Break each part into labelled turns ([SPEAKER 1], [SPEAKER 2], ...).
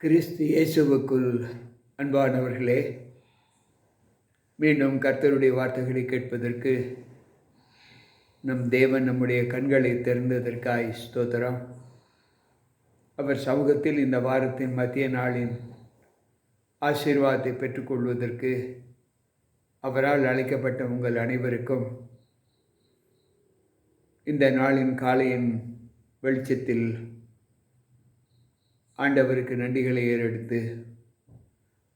[SPEAKER 1] கிறிஸ்து இயேசுவுக்குள் அன்பானவர்களே மீண்டும் கர்த்தருடைய வார்த்தைகளை கேட்பதற்கு நம் தேவன் நம்முடைய கண்களை திறந்ததற்காய் ஸ்தோத்திரம். அவர் சமூகத்தில் இந்த வாரத்தின் மத்திய நாளின் ஆசீர்வாதத்தை பெற்றுக்கொள்வதற்கு அவரால் அழைக்கப்பட்ட உங்கள் அனைவருக்கும் இந்த நாளின் காலையின் வெளிச்சத்தில் ஆண்டவருக்கு நன்றிகளை ஏறெடுத்து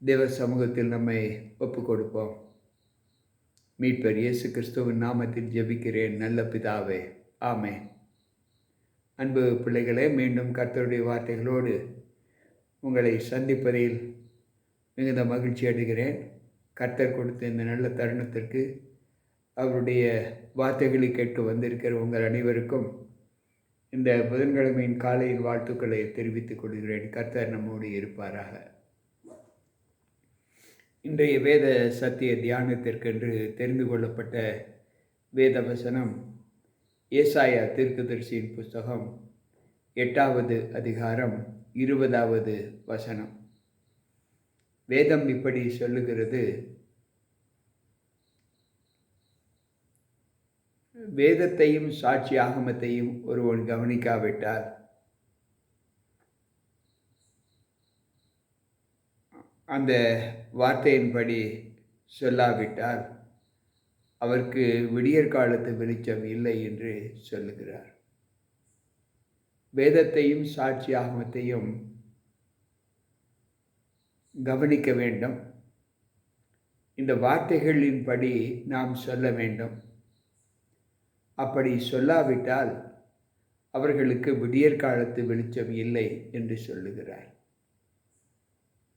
[SPEAKER 1] தேவ சமூகத்தில் நம்மை ஒப்பு கொடுப்போம் மீட்பர் இயேசு கிறிஸ்துவின் நாமத்தில் ஜெபிக்கிறேன். நல்ல பிதாவே ஆமே அன்பு பிள்ளைகளே மீண்டும் கர்த்தருடைய வார்த்தைகளோடு உங்களை சந்திப்பதில் மிகுந்த மகிழ்ச்சி அடைகிறேன். கர்த்தர் கொடுத்த இந்த நல்ல தருணத்திற்கு அவருடைய வார்த்தைகளை கேட்க வந்திருக்கிற உங்கள் அனைவருக்கும் இந்த புதன்கிழமையின் காலையில் வாழ்த்துக்களை தெரிவித்துக் கொள்கிறேன். கர்த்தர் நம்மோடு இருப்பாராக. இன்றைய வேத சத்திய தியானத்திற்கென்று தெரிந்து கொள்ளப்பட்ட வேத வசனம் ஏசாயா தீர்க்கதரிசியின் புஸ்தகம் எட்டாவது அதிகாரம் இருபதாவது வசனம். வேதம் இப்படி சொல்லுகிறது வேதத்தையும் சாட்சி ஆகமத்தையும் ஒருவன் கவனிக்காவிட்டால் அந்த வார்த்தையின்படி சொல்லாவிட்டால் அவருக்கு விடியற் காலத்து வெளிச்சம் இல்லை என்று சொல்லுகிறார். வேதத்தையும் சாட்சி ஆகமத்தையும் கவனிக்க வேண்டும். இந்த வார்த்தைகளின்படி நாம் சொல்ல வேண்டும். அப்படி சொல்லாவிட்டால் அவர்களுக்கு விடியற் காலத்து வெளிச்சம் இல்லை என்று சொல்லுகிறார்.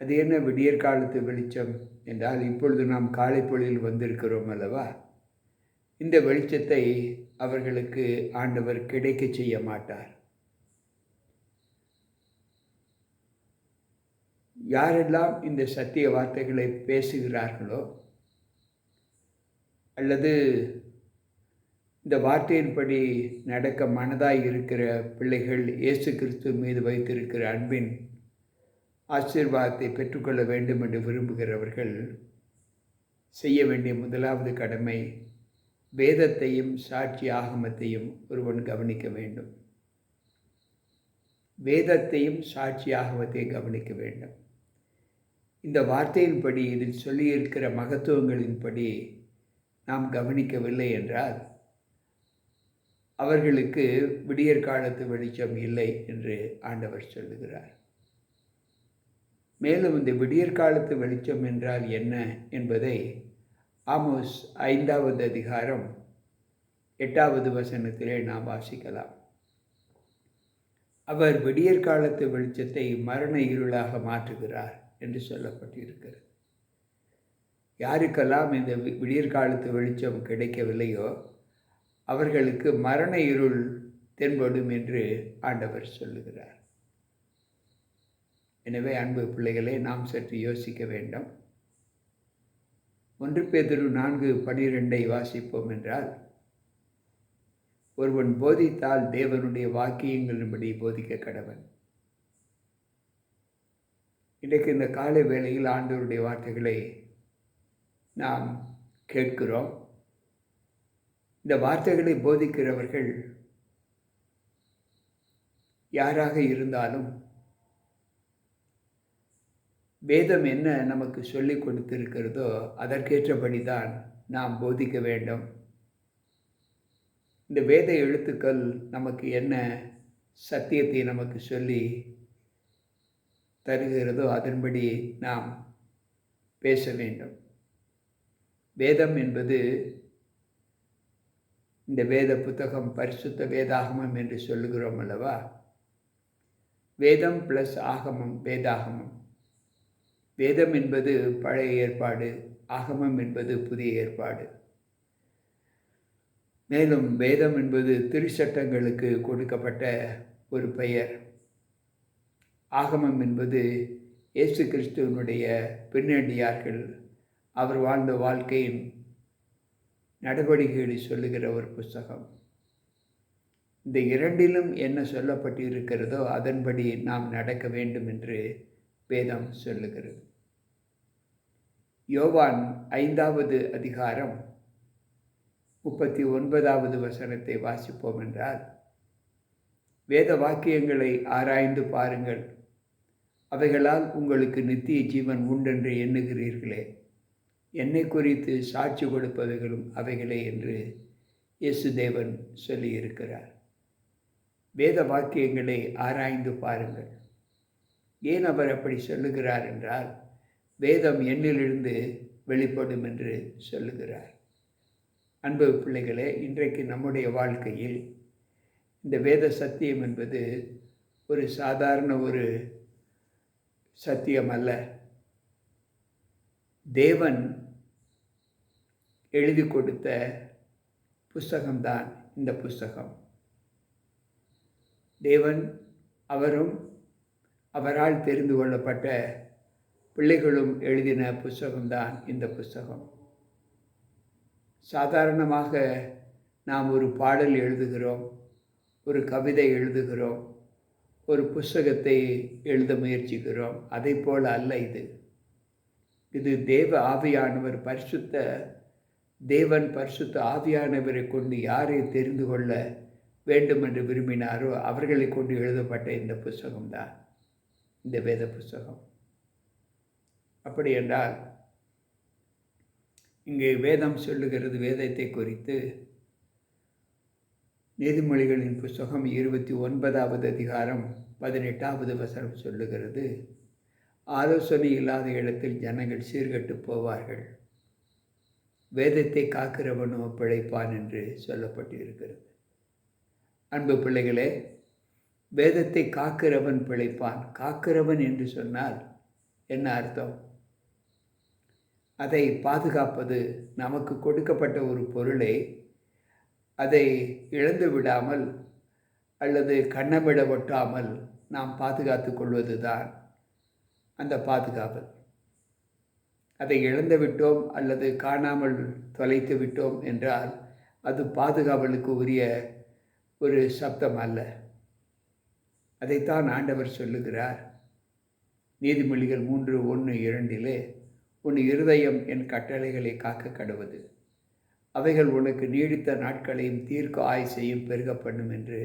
[SPEAKER 1] அது என்ன விடியற் காலத்து வெளிச்சம் என்றால் இப்பொழுது நாம் காலை பொழுதில் வந்திருக்கிறோம் அல்லவா? இந்த வெளிச்சத்தை அவர்களுக்கு ஆண்டவர் கிடைக்க செய்ய மாட்டார். யாரெல்லாம் இந்த சத்திய வார்த்தைகளை பேசுகிறார்களோ அல்லது இந்த வார்த்தையின்படி நடக்க மனதாய் இருக்கிற பிள்ளைகள் இயேசு கிறிஸ்து மீது வைத்திருக்கிற அன்பின் ஆசீர்வாதத்தை பெற்றுக்கொள்ள வேண்டும் என்று விரும்புகிறவர்கள் செய்ய வேண்டிய முதலாவது கடமை வேதத்தையும் சாட்சி ஆகமத்தையும் ஒருவன் கவனிக்க வேண்டும். வேதத்தையும் சாட்சி ஆகமத்தையும் கவனிக்க வேண்டும். இந்த வார்த்தையின்படி இதில் சொல்லியிருக்கிற மகத்துவங்களின்படி நாம் கவனிக்கவில்லை என்றால் அவர்களுக்கு விடியற் காலத்து வெளிச்சம் இல்லை என்று ஆண்டவர் சொல்லுகிறார். மேலும் இந்த விடியற் காலத்து வெளிச்சம் என்றால் என்ன என்பதை ஆமோஸ் ஐந்தாவது அதிகாரம் எட்டாவது வசனத்திலே நாம் வாசிக்கலாம். அவர் விடியற் காலத்து வெளிச்சத்தை மரண இருளாக மாற்றுகிறார் என்று சொல்லப்பட்டிருக்கிறது. யாருக்கெல்லாம் இந்த விடியற் காலத்து வெளிச்சம் கிடைக்கவில்லையோ அவர்களுக்கு மரண இருள் தென்படும் என்று ஆண்டவர் சொல்லுகிறார். எனவே அன்பு பிள்ளைகளே நாம் சற்று யோசிக்க வேண்டும். ஒன்று பேதிரு நான்கு பனிரெண்டை வாசிப்போம் என்றால் ஒருவன் போதித்தால் தேவனுடைய வாக்கியங்களின்படி போதிக்க கடவன். இன்றைக்கு இந்த காலை வேளையில் ஆண்டவருடைய வார்த்தைகளை நாம் கேட்கிறோம். இந்த வார்த்தைகளை போதிக்கிறவர்கள் யாராக இருந்தாலும் வேதம் என்ன நமக்கு சொல்லிக் கொடுத்திருக்கிறதோ அதற்கேற்றபடி தான் நாம் போதிக்க வேண்டும். இந்த வேத எழுத்துக்கள் நமக்கு என்ன சத்தியத்தை நமக்கு சொல்லி தருகிறதோ அதன்படி நாம் பேச வேண்டும். வேதம் என்பது இந்த வேத புத்தகம் பரிசுத்த வேதாகமம் என்று சொல்லுகிறோம் அல்லவா? வேதம் ப்ளஸ் ஆகமம் வேதாகமம். வேதம் என்பது பழைய ஏற்பாடு ஆகமம் என்பது புதிய ஏற்பாடு. மேலும் வேதம் என்பது திருச்சட்டங்களுக்கு கொடுக்கப்பட்ட ஒரு பெயர். ஆகமம் என்பது இயேசு கிறிஸ்துவனுடைய பின்னணியார்கள் அவர் வாழ்ந்த வாழ்க்கையின் நடவடிக்கைகளை சொல்லுகிற ஒரு புஸ்தகம். இந்த இரண்டிலும் என்ன சொல்லப்பட்டிருக்கிறதோ அதன்படி நாம் நடக்க வேண்டும் என்று வேதம் சொல்லுகிறது. யோவான் ஐந்தாவது அதிகாரம் முப்பத்தி ஒன்பதாவது வசனத்தை வாசிப்போம் என்றால் வேத வாக்கியங்களை ஆராய்ந்து பாருங்கள். அவைகளால் உங்களுக்கு நித்திய ஜீவன் உண்டென்று எண்ணுகிறீர்களே. என்னை குறித்து சாட்சி கொடுப்பவைகளும் அவைகளே என்று இயேசுதேவன் சொல்லியிருக்கிறார். வேத வாக்கியங்களை ஆராய்ந்து பாருங்கள். ஏன் அவர் அப்படி சொல்லுகிறார் என்றால் வேதம் எண்ணிலிருந்து வெளிப்படும் என்று சொல்லுகிறார். அன்பு பிள்ளைகளே இன்றைக்கு நம்முடைய வாழ்க்கையில் இந்த வேத சத்தியம் என்பது ஒரு சாதாரண ஒரு சத்தியம் அல்ல. தேவன் எழுதி கொடுத்த புஸ்தகம்தான் இந்த புஸ்தகம். தேவன் அவரும் அவரால் தெரிந்து கொள்ளப்பட்ட பிள்ளைகளும் எழுதின புஸ்தகம்தான் இந்த புஸ்தகம். சாதாரணமாக நாம் ஒரு பாடல் எழுதுகிறோம் ஒரு கவிதை எழுதுகிறோம் ஒரு புஸ்தகத்தை எழுத முயற்சிக்கிறோம் அதை போல் அல்ல இது. இது தேவ ஆவியானவர் பரிசுத்த தேவன் பரிசுத்த ஆவியானவரை கொண்டு யாரை தெரிந்து கொள்ள வேண்டும் என்று விரும்பினாரோ அவர்களை கொண்டு எழுதப்பட்ட இந்த புஸ்தகம்தான். இந்த வேத புஸ்தகம். அப்படி என்றால் இங்கே வேதம் சொல்லுகிறது வேதத்தை குறித்து நீதிமொழிகளின் புஸ்தகம் இருபத்தி ஒன்பதாவது அதிகாரம் பதினெட்டாவது வசனம் சொல்லுகிறது. ஆலோசனை இல்லாத இடத்தில் ஜனங்கள் சீர்கட்டு போவார்கள். வேதத்தை காக்கிறவனோ பிழைப்பான் என்று சொல்லப்பட்டு இருக்கிறது அன்பு பிள்ளைகளே வேதத்தை காக்கிறவன் பிழைப்பான். காக்கிறவன் என்று சொன்னால் என்ன அர்த்தம்? அதை பாதுகாப்பது நமக்கு கொடுக்கப்பட்ட ஒரு பொருளை. அதை இழந்து விடாமல் அல்லது கண்ணமிட ஒட்டாமல் நாம் பாதுகாத்து கொள்வது தான் அந்த பாதுகாவல். அதை இழந்து விட்டோம் அல்லது காணாமல் தொலைத்து விட்டோம் என்றால் அது பாதுகாவலுக்கு உரிய ஒரு சப்தம் அல்ல. அதைத்தான் ஆண்டவர் சொல்லுகிறார். நீதிமொழிகள் மூன்று ஒன்று இரண்டிலே உன் இருதயம் என் கட்டளைகளை காக்க கடவுது அவைகள் உனக்கு நீடித்த நாட்களையும் தீர்க்க ஆயுசையும் பெருக பண்ணும் என்று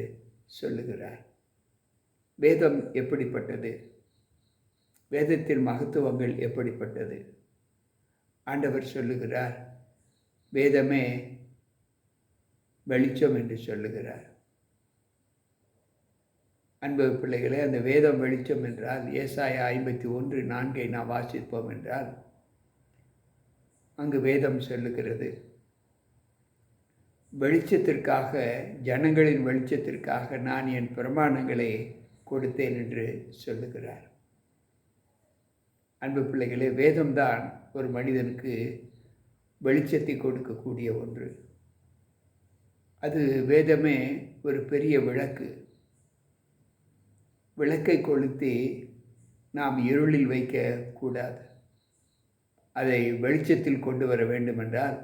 [SPEAKER 1] சொல்லுகிறார். வேதம் எப்படிப்பட்டது? வேதத்தின் மகத்துவங்கள் எப்படிப்பட்டது? ஆண்டவர் சொல்லுகிறார் வேதமே வெளிச்சம் என்று சொல்லுகிறார். அன்பு பிள்ளைகளே அந்த வேதம் வெளிச்சம் என்றால் ஏசாய ஐம்பத்தி ஒன்று நான்கை நாம் வாசிப்போம் என்றால் அங்கு வேதம் சொல்லுகிறது வெளிச்சத்திற்காக ஜனங்களின் வெளிச்சத்திற்காக நான் என் பிரமாணங்களை கொடுத்தேன் என்று சொல்லுகிறார். அன்பு பிள்ளைகளே வேதம்தான் ஒரு மனிதனுக்கு வெளிச்சத்தை கொடுக்கக்கூடிய ஒன்று. அது வேதமே ஒரு பெரிய விளக்கு. விளக்கை கொளுத்தி நாம் இருளில் வைக்கக்கூடாது அதை வெளிச்சத்தில் கொண்டு வர வேண்டுமென்றால்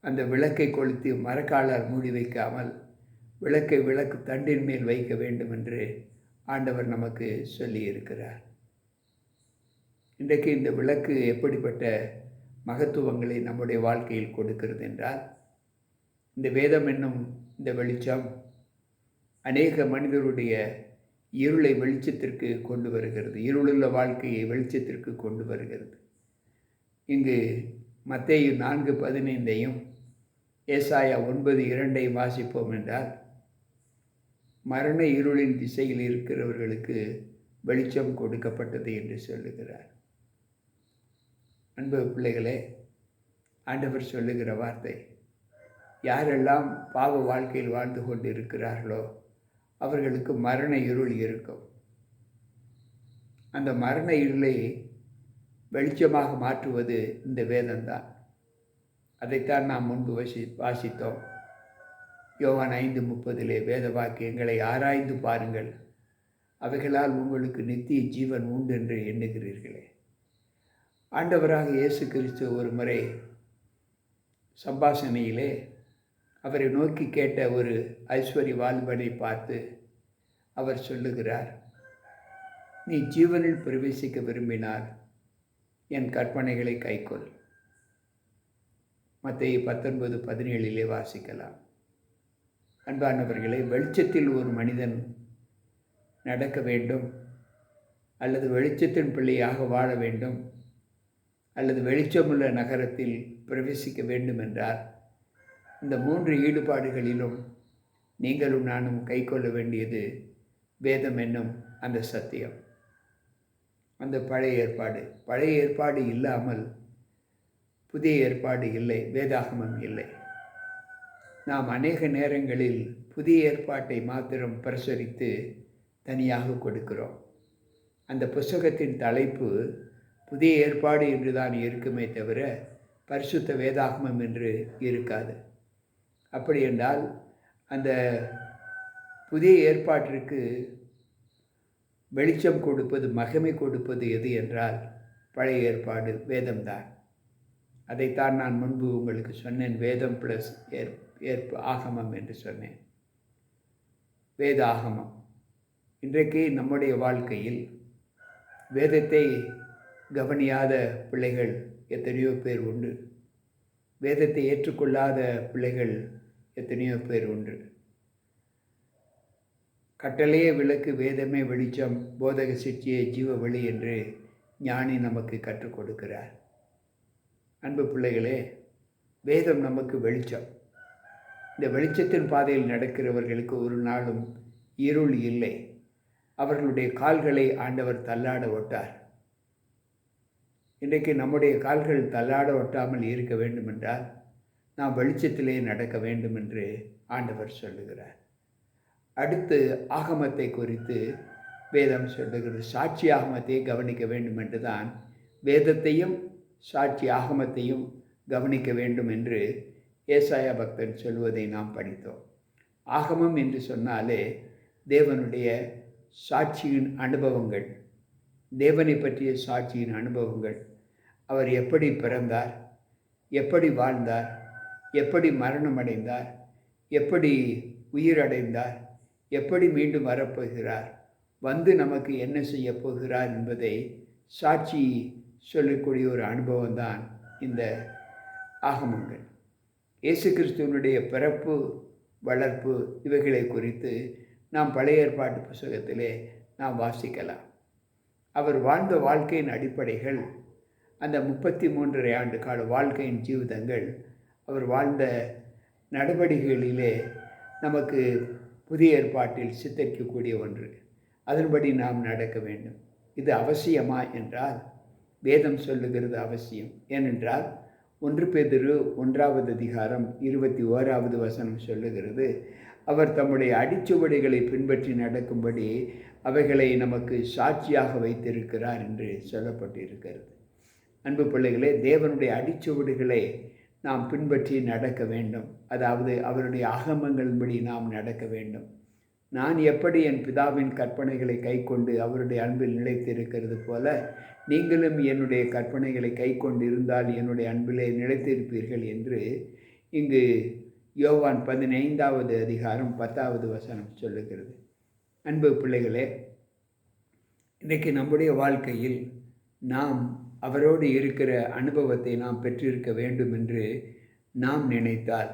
[SPEAKER 1] அந்த விளக்கை கொளுத்தி மரக்காலால் மூடி வைக்காமல் விளக்கை விளக்கு தண்டின் மேல் வைக்க வேண்டும் என்று ஆண்டவர் நமக்கு சொல்லி இருக்கிறார் இன்றைக்கு இந்த விளக்கு எப்படிப்பட்ட மகத்துவங்களை நம்முடைய வாழ்க்கையில் கொடுக்கிறது என்றால் இந்த வேதம் என்னும் இந்த வெளிச்சம் அநேக மனிதருடைய இருளை வெளிச்சத்திற்கு கொண்டு வருகிறது. இருளுள்ள வாழ்க்கையை வெளிச்சத்திற்கு கொண்டு வருகிறது. இங்கு மத்தேயு நான்கு பதினைந்தையும் ஏசாயா ஒன்பது இரண்டையும் வாசிப்போம் என்றால் மரண இருளின் திசையில் இருக்கிறவர்களுக்கு வெளிச்சம் கொடுக்கப்பட்டது என்று சொல்லுகிறார். அன்பு பிள்ளைகளே ஆண்டவர் சொல்லுகிற வார்த்தை யாரெல்லாம் பாவ வாழ்க்கையில் வாழ்ந்து கொண்டு இருக்கிறார்களோ அவர்களுக்கு மரண இருள் இருக்கும். அந்த மரண இருளை வெளிச்சமாக மாற்றுவது இந்த வேதம்தான். அதைத்தான் நாம் முன்பு வசி வாசித்தோம். யோவான் ஐந்து முப்பதிலே வேத வாக்கியங்களை ஆராய்ந்து பாருங்கள். அவைகளால் உங்களுக்கு நித்திய ஜீவன் உண்டு என்று எண்ணுகிறீர்களே. ஆண்டவராக இயேசு கிறிஸ்து ஒரு முறை சம்பாஷணையிலே அவரை நோக்கி கேட்ட ஒரு ஐஸ்வரி வாலிபனை பார்த்து அவர் சொல்லுகிறார் நீ ஜீவனில் பிரவேசிக்க விரும்பினால் என் கற்பனைகளை கைக்கொள். மத்திய பத்தொன்பது பதினேழிலே வாசிக்கலாம். அன்பானவர்களே வெளிச்சத்தில் ஒரு மனிதன் நடக்க வேண்டும் அல்லது வெளிச்சத்தின் பிள்ளையாக வாழ வேண்டும் அல்லது வெளிச்சமுள்ள நகரத்தில் பிரவேசிக்க வேண்டுமென்றார் இந்த மூன்று ஈடுபாடுகளிலும் நீங்களும் நானும் கைக்கொள்ள வேண்டியது வேதம் என்னும் அந்த சத்தியம். அந்த பழைய ஏற்பாடு. பழைய ஏற்பாடு இல்லாமல் புதிய ஏற்பாடு இல்லை. வேதாகமம் இல்லை. நாம் அநேக நேரங்களில் புதிய ஏற்பாட்டை மாத்திரம் பிரசுரித்து தனியாக கொடுக்கிறோம். அந்த புஸ்தகத்தின் தலைப்பு புதிய ஏற்பாடு என்று தான் இருக்குமே தவிர பரிசுத்த வேதாகமம் என்று இருக்காது. அப்படி என்றால் அந்த புதிய ஏற்பாட்டிற்கு வெளிச்சம் கொடுப்பது மகிமை கொடுப்பது எது என்றால் பழைய ஏற்பாடு வேதம்தான். அதைத்தான் நான் முன்பு உங்களுக்கு சொன்னேன் வேதம் ப்ளஸ் ஏற் ஏற்பு ஆகமம் என்று சொன்னேன். வேத ஆகமம் இன்றைக்கு நம்முடைய வாழ்க்கையில் வேதத்தை கவனியாத பிள்ளைகள் எத்தனையோ பேர் உண்டு. வேதத்தை ஏற்றுக்கொள்ளாத பிள்ளைகள் எத்தனையோ பேர் உண்டு. கட்டளையே விளக்கு வேதமே வெளிச்சம் போதக சிற்றியே ஜீவ வழி என்று ஞானி நமக்கு கற்றுக் கொடுக்கிறார். அன்பு பிள்ளைகளே வேதம் நமக்கு வெளிச்சம். இந்த வெளிச்சத்தின் பாதையில் நடக்கிறவர்களுக்கு ஒரு நாளும் இருள் இல்லை. அவர்களுடைய கால்களை ஆண்டவர் தள்ளாட ஒட்டார் இன்றைக்கு நம்முடைய கால்கள் தள்ளாட ஒட்டாமல் இருக்க வேண்டுமென்றால் நாம் வெளிச்சத்திலே நடக்க வேண்டும் என்று ஆண்டவர் சொல்லுகிறார். அடுத்து ஆகமத்தை குறித்து வேதம் சொல்லுகிறது. சாட்சி ஆகமத்தை கவனிக்க வேண்டும் என்று தான் வேதத்தையும் சாட்சி ஆகமத்தையும் கவனிக்க வேண்டும் என்று ஏசாயா பக்தன் சொல்வதை நாம் படித்தோம். ஆகமம் என்று சொன்னாலே தேவனுடைய சாட்சியின் அனுபவங்கள் தேவனை பற்றிய சாட்சியின் அனுபவங்கள் அவர் எப்படி பிறந்தார் எப்படி வாழ்ந்தார் எப்படி மரணம் அடைந்தார் எப்படி உயிரடைந்தார் எப்படி மீண்டும் வரப்போகிறார் வந்து நமக்கு என்ன செய்ய போகிறார் என்பதை சாட்சி சொல்லக்கூடிய ஒரு அனுபவம் தான் இந்த ஆகமங்கள். இயேசு கிறிஸ்துவனுடைய பிறப்பு வளர்ப்பு இவைகளை குறித்து நாம் பழைய ஏற்பாட்டு புஸ்தகத்திலே நாம் வாசிக்கலாம். அவர் வாழ்ந்த வாழ்க்கையின் அடிப்படைகள் அந்த முப்பத்தி மூன்றரை ஆண்டு கால வாழ்க்கையின் ஜீவிதங்கள் அவர் வாழ்ந்த நடவடிக்கைகளிலே நமக்கு புதிய ஏற்பாட்டில் சித்தரிக்கக்கூடிய ஒன்று. அதன்படி நாம் நடக்க வேண்டும். இது அவசியமா என்றால் வேதம் சொல்லுகிறது அவசியம். ஏனென்றால் ஒன்று பெதிரு ஒன்றாவது அதிகாரம் இருபத்தி ஓராவது வசனம் சொல்லுகிறது அவர் தம்முடைய அடிச்சுவடிகளை பின்பற்றி நடக்கும்படி அவைகளை நமக்கு சாட்சியாக வைத்திருக்கிறார் என்று சொல்லப்பட்டிருக்கிறது. அன்பு பிள்ளைகளே தேவனுடைய அடிச்சுவடுகளை நாம் பின்பற்றி நடக்க வேண்டும். அதாவது அவருடைய ஆகமங்களின்படி நாம் நடக்க வேண்டும். நான் எப்படி என் பிதாவின் கற்பனைகளை கைக்கொண்டு அவருடைய அன்பில் நிலைத்திருக்கிறது போல நீங்களும் என்னுடைய கற்பனைகளை கைக்கொண்டு இருந்தால் என்னுடைய அன்பிலே நிலைத்திருப்பீர்கள் என்று இங்கு யோவான் பதினைந்தாவது அதிகாரம் பத்தாவது வசனம் சொல்லுகிறது. அன்பு பிள்ளைகளே இன்றைக்கு நம்முடைய வாழ்க்கையில் நாம் அவரோடு இருக்கிற அனுபவத்தை நாம் பெற்றிருக்க வேண்டும் என்று நாம் நினைத்தால்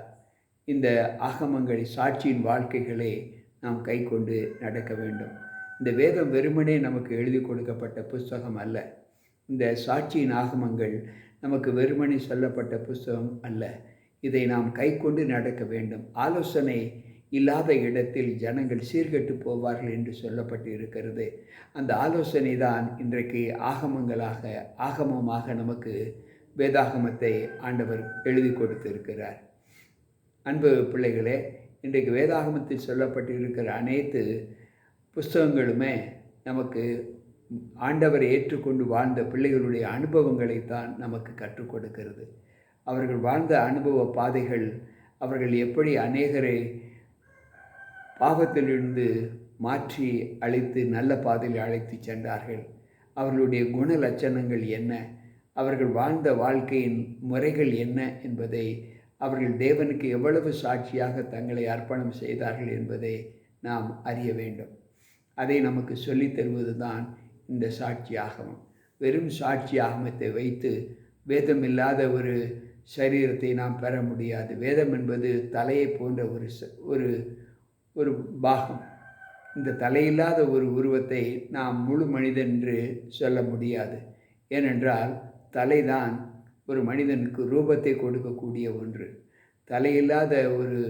[SPEAKER 1] இந்த ஆகமங்கள் சாட்சியின் வாழ்க்கைகளை நாம் கை கொண்டு நடக்க வேண்டும். இந்த வேதம் வெறுமனே நமக்கு எழுதி கொடுக்கப்பட்ட புஸ்தகம் அல்ல. இந்த சாட்சியின் ஆகமங்கள் நமக்கு வெறுமனே சொல்லப்பட்ட புஸ்தகம் அல்ல. இதை நாம் கை கொண்டு நடக்க வேண்டும். ஆலோசனை இல்லாத இடத்தில் ஜனங்கள் சீர்கெட்டு போவார்கள் என்று சொல்லப்பட்டு இருக்கிறது அந்த ஆலோசனை தான் இன்றைக்கு ஆகமங்களாக ஆகமமாக நமக்கு வேதாகமத்தை ஆண்டவர் எழுதி கொடுத்திருக்கிறார். அன்பு பிள்ளைகளே இன்றைக்கு வேதாகமத்தில் சொல்லப்பட்டு இருக்கிற அனைத்து புஸ்தகங்களுமே நமக்கு ஆண்டவரை ஏற்றுக்கொண்டு வாழ்ந்த பிள்ளைகளுடைய அனுபவங்களை தான் நமக்கு கற்றுக் கொடுக்கிறது. அவர்கள் வாழ்ந்த அனுபவ பாதைகள் அவர்கள் எப்படி அநேகரை பாவத்திலிருந்து மாற்றி அழைத்து நல்ல பாதையில் அழைத்து சென்றார்கள். அவர்களுடைய குண லட்சணங்கள் என்ன? அவர்கள் வாழ்ந்த வாழ்க்கையின் முறைகள் என்ன என்பதை அவர்கள் தேவனுக்கு எவ்வளவு சாட்சியாக தங்களை அர்ப்பணம் செய்தார்கள் என்பதை நாம் அறிய வேண்டும். அதை நமக்கு சொல்லித் தருவது தான் இந்த சாட்சி வெறும் சாட்சி ஆகமத்தை வைத்து வேதம் இல்லாத ஒரு சரீரத்தை நாம் பெற முடியாது. வேதம் என்பது தலையை போன்ற ஒரு ச- ஒரு ஒரு பாகம். இந்த தலையில்லாத ஒரு உருவத்தை நாம் முழு மனிதன் என்று சொல்ல முடியாது. ஏனென்றால் தலைதான் ஒரு மனிதனுக்கு ரூபத்தை கொடுக்கக்கூடிய ஒன்று. தலையில்லாத ஒரு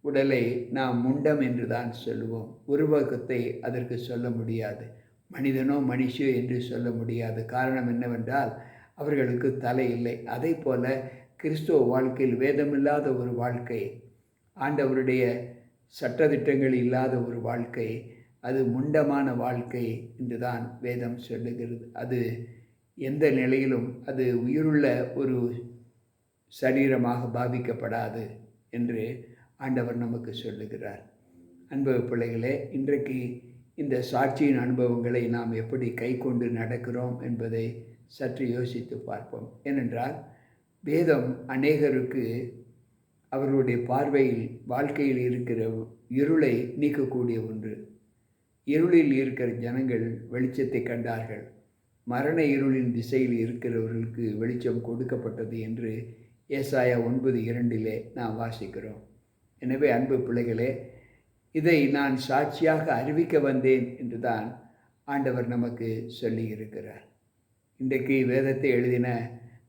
[SPEAKER 1] உடலை நாம் முண்டம் என்று தான் சொல்லுவோம். உருவகத்தை அதற்கு சொல்ல முடியாது. மனிதனோ மனுஷோ என்று சொல்ல முடியாது. காரணம் என்னவென்றால் அவர்களுக்கு தலை இல்லை. அதே போல கிறிஸ்துவ வாழ்க்கையில் வேதமில்லாத ஒரு வாழ்க்கை ஆண்டவருடைய சட்டத்திட்டங்கள் இல்லாத ஒரு வாழ்க்கை அது முண்டமான வாழ்க்கை என்று தான் வேதம் சொல்லுகிறது. அது எந்த நிலையிலும் அது உயிருள்ள ஒரு சரீரமாக பாவிக்கப்படாது என்று ஆண்டவர் நமக்கு சொல்லுகிறார். அன்பு பிள்ளைகளே இன்றைக்கு இந்த சாட்சியின் அனுபவங்களை நாம் எப்படி கை கொண்டு நடக்கிறோம் என்பதை சற்று யோசித்து பார்ப்போம். ஏனென்றால் வேதம் அநேகருக்கு அவர்களுடைய பார்வையில் வாழ்க்கையில் இருக்கிற இருளை நீக்கக்கூடிய ஒன்று. இருளில் இருக்கிற ஜனங்கள் வெளிச்சத்தை கண்டார்கள். மரண இருளின் திசையில் இருக்கிறவர்களுக்கு வெளிச்சம் கொடுக்கப்பட்டது என்று ஏசாயா ஒன்பது இரண்டிலே நாம் வாசிக்கிறோம். எனவே அன்பு பிள்ளைகளே இதை நான் சாட்சியாக அறிவிக்க வந்தேன் என்று தான் ஆண்டவர் நமக்கு சொல்லி இருக்கிறார் இன்றைக்கு வேதத்தை எழுதின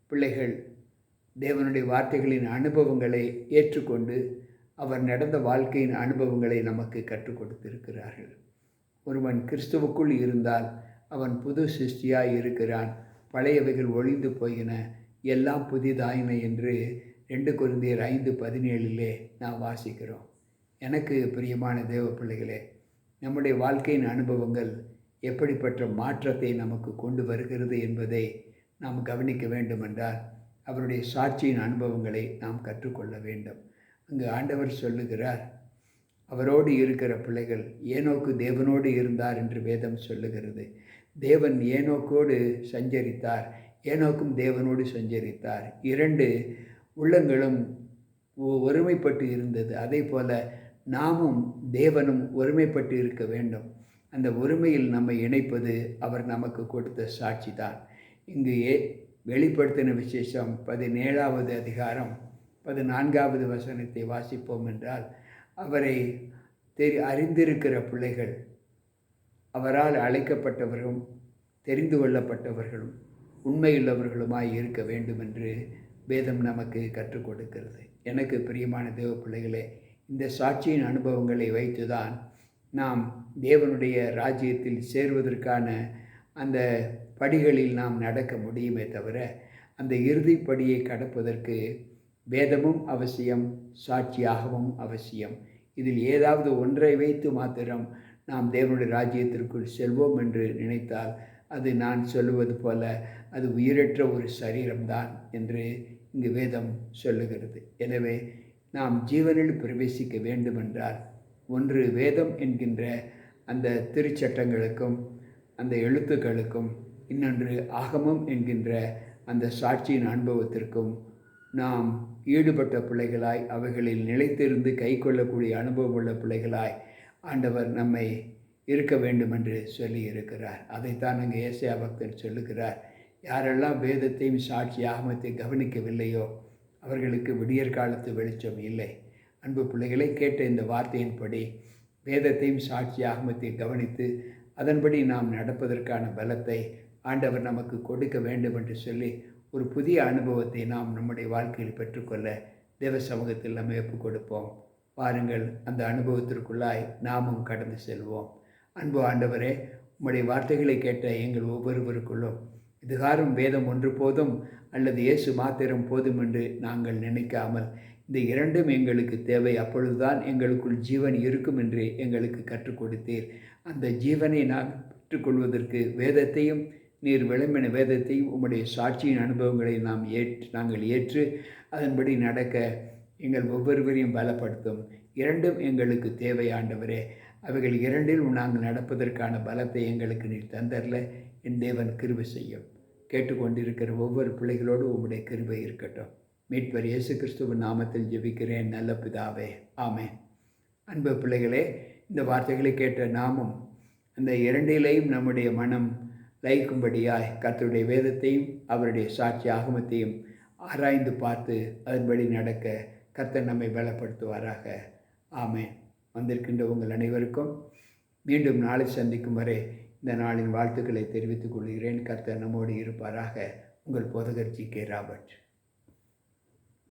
[SPEAKER 1] பிள்ளைகள் தேவனுடைய வார்த்தைகளின் அனுபவங்களை ஏற்றுக்கொண்டு அவர் நடந்த வாழ்க்கையின் அனுபவங்களை நமக்கு கற்றுக் கொடுத்திருக்கிறார்கள். ஒருவன் கிறிஸ்துவுக்குள் இருந்தால் அவன் புது சிருஷ்டியாக இருக்கிறான். பழையவைகள் ஒளிந்து போயின. எல்லாம் புதிதாயின என்று ரெண்டு குருந்தியர் ஐந்து பதினேழிலே நாம் வாசிக்கிறோம். எனக்கு பிரியமான தேவ பிள்ளைகளே நம்முடைய வாழ்க்கையின் அனுபவங்கள் எப்படிப்பட்ட மாற்றத்தை நமக்கு கொண்டு வருகிறது என்பதை நாம் கவனிக்க வேண்டுமென்றால் அவருடைய சாட்சியின் அனுபவங்களை நாம் கற்றுக்கொள்ள வேண்டும். அங்கு ஆண்டவர் சொல்லுகிறார் அவரோடு இருக்கிற பிள்ளைகள் ஏனோக்கு தேவனோடு இருந்தார் என்று வேதம் சொல்லுகிறது. தேவன் ஏனோக்கோடு சஞ்சரித்தார் ஏனோக்கும் தேவனோடு சஞ்சரித்தார். இரண்டு உள்ளங்களும் ஒருமைப்பட்டு இருந்தது. அதே போல நாமும் தேவனும் ஒருமைப்பட்டு இருக்க வேண்டும். அந்த ஒருமையில் நம்மை இணைப்பது அவர் நமக்கு கொடுத்த சாட்சி தான் இங்கு ஏ வெளிப்படுத்தின விசேஷம் பதினேழாவது அதிகாரம் பதினான்காவது வசனத்தை வாசிப்போம் என்றால் அவரை தெரி அறிந்திருக்கிற பிள்ளைகள் அவரால் அழைக்கப்பட்டவரும் தெரிந்து கொள்ளப்பட்டவர்களும் உண்மையுள்ளவர்களுமாய் இருக்க வேண்டும் என்று வேதம் நமக்கு கற்றுக் கொடுக்கிறது. எனக்கு பிரியமான தேவ பிள்ளைகளே இந்த சாட்சியின் அனுபவங்களை வைத்துதான் நாம் தேவனுடைய ராஜ்யத்தில் சேர்வதற்கான அந்த படிகளில் நாம் நடக்க முடியுமே தவிர அந்த இறுதிப்படியை கடப்பதற்கு வேதமும் அவசியம் சாட்சியாகவும் அவசியம். இதில் ஏதாவது ஒன்றை வைத்து மாத்திரம் நாம் தேவனுடைய ராஜ்யத்திற்குள் செல்வோம் என்று நினைத்தால் அது நான் சொல்லுவது போல அது உயிரற்ற ஒரு சரீரம்தான் என்று இங்கு வேதம் சொல்லுகிறது. எனவே நாம் ஜீவனில் பிரவேசிக்க வேண்டுமென்றால் ஒன்று வேதம் என்கின்ற அந்த திருச்சட்டங்களுக்கும் அந்த எழுத்துக்களுக்கும் இன்னொன்று ஆகமம் என்கின்ற அந்த சாட்சியின் அனுபவத்திற்கும் நாம் ஈடுபட்ட பிள்ளைகளாய் அவைகளில் நிலைத்திருந்து கை கொள்ளக்கூடிய அனுபவம் உள்ள பிள்ளைகளாய் ஆண்டவர் நம்மை இருக்க வேண்டும் என்று சொல்லி இருக்கிறார் அதைத்தான் அங்கே ஏசியா பக்தர் சொல்லுகிறார். யாரெல்லாம் வேதத்தையும் சாட்சி ஆகமத்தை கவனிக்கவில்லையோ அவர்களுக்கு விடியற் காலத்து வெளிச்சம் இல்லை. அன்பு பிள்ளைகளை கேட்ட இந்த வார்த்தையின்படி வேதத்தையும் சாட்சி ஆகமத்தை கவனித்து அதன்படி நாம் நடப்பதற்கான பலத்தை ஆண்டவர் நமக்கு கொடுக்க வேண்டும் என்று சொல்லி ஒரு புதிய அனுபவத்தை நாம் நம்முடைய வாழ்க்கையில் பெற்றுக்கொள்ள தேவ சமூகத்தில் நம்ம ஒப்புக் கொடுப்போம். பாருங்கள் அந்த அனுபவத்திற்குள்ளாய் நாமும் கடந்து செல்வோம். அன்பு ஆண்டவரே உம்முடைய வார்த்தைகளை கேட்ட எங்கள் ஒவ்வொருவருக்குள்ளும் இதுகாரும் வேதம் ஒன்று போதும் அல்லது இயேசு மாத்திரம் போதும் என்று நாங்கள் நினைக்காமல் இந்த இரண்டும் எங்களுக்கு தேவை. அப்பொழுதுதான் எங்களுக்குள் ஜீவன் இருக்கும் என்று எங்களுக்கு கற்றுக் கொடுத்தீர். அந்த ஜீவனை நாங்கள் பெற்றுக்கொள்வதற்கு வேதத்தையும் நீர் விளம்பின வேதத்தையும் உம்முடைய சாட்சியின் அனுபவங்களை நாம் ஏற்று நாங்கள் ஏற்று அதன்படி நடக்க எங்கள் ஒவ்வொருவரையும் பலப்படுத்தும். இரண்டும் எங்களுக்கு தேவையாண்டவரே அவைகள் இரண்டில் நாங்கள் நடப்பதற்கான பலத்தை எங்களுக்கு நீர் தந்தரல. என் தேவன் கிருபை செய்யும். கேட்டுக்கொண்டிருக்கிற ஒவ்வொரு பிள்ளைகளோடு உம்முடைய கிருபை இருக்கட்டும். மீட்பர் இயேசு கிறிஸ்துவின் நாமத்தில் ஜெபிக்கிறேன் நல்ல பிதாவே. ஆமே அன்பு பிள்ளைகளே இந்த வார்த்தைகளை கேட்ட நாமும் அந்த இரண்டிலையும் நம்முடைய மனம் லயிக்கும்படியாய் கர்த்தருடைய வேதத்தையும் அவருடைய சாட்சி ஆகமத்தையும் ஆராய்ந்து பார்த்து அதன்படி நடக்க கர்த்தர் நம்மை பலப்படுத்துவாராக. ஆமே வந்திருக்கின்ற உங்கள் அனைவருக்கும் மீண்டும் நாளை சந்திக்கும் வரை இந்த நாளின் வாழ்த்துக்களை தெரிவித்துக் கொள்கிறேன். கர்த்தர் நம்மோடு இருப்பாராக. உங்கள் போதகர் ஜி கே ராபர்ட்.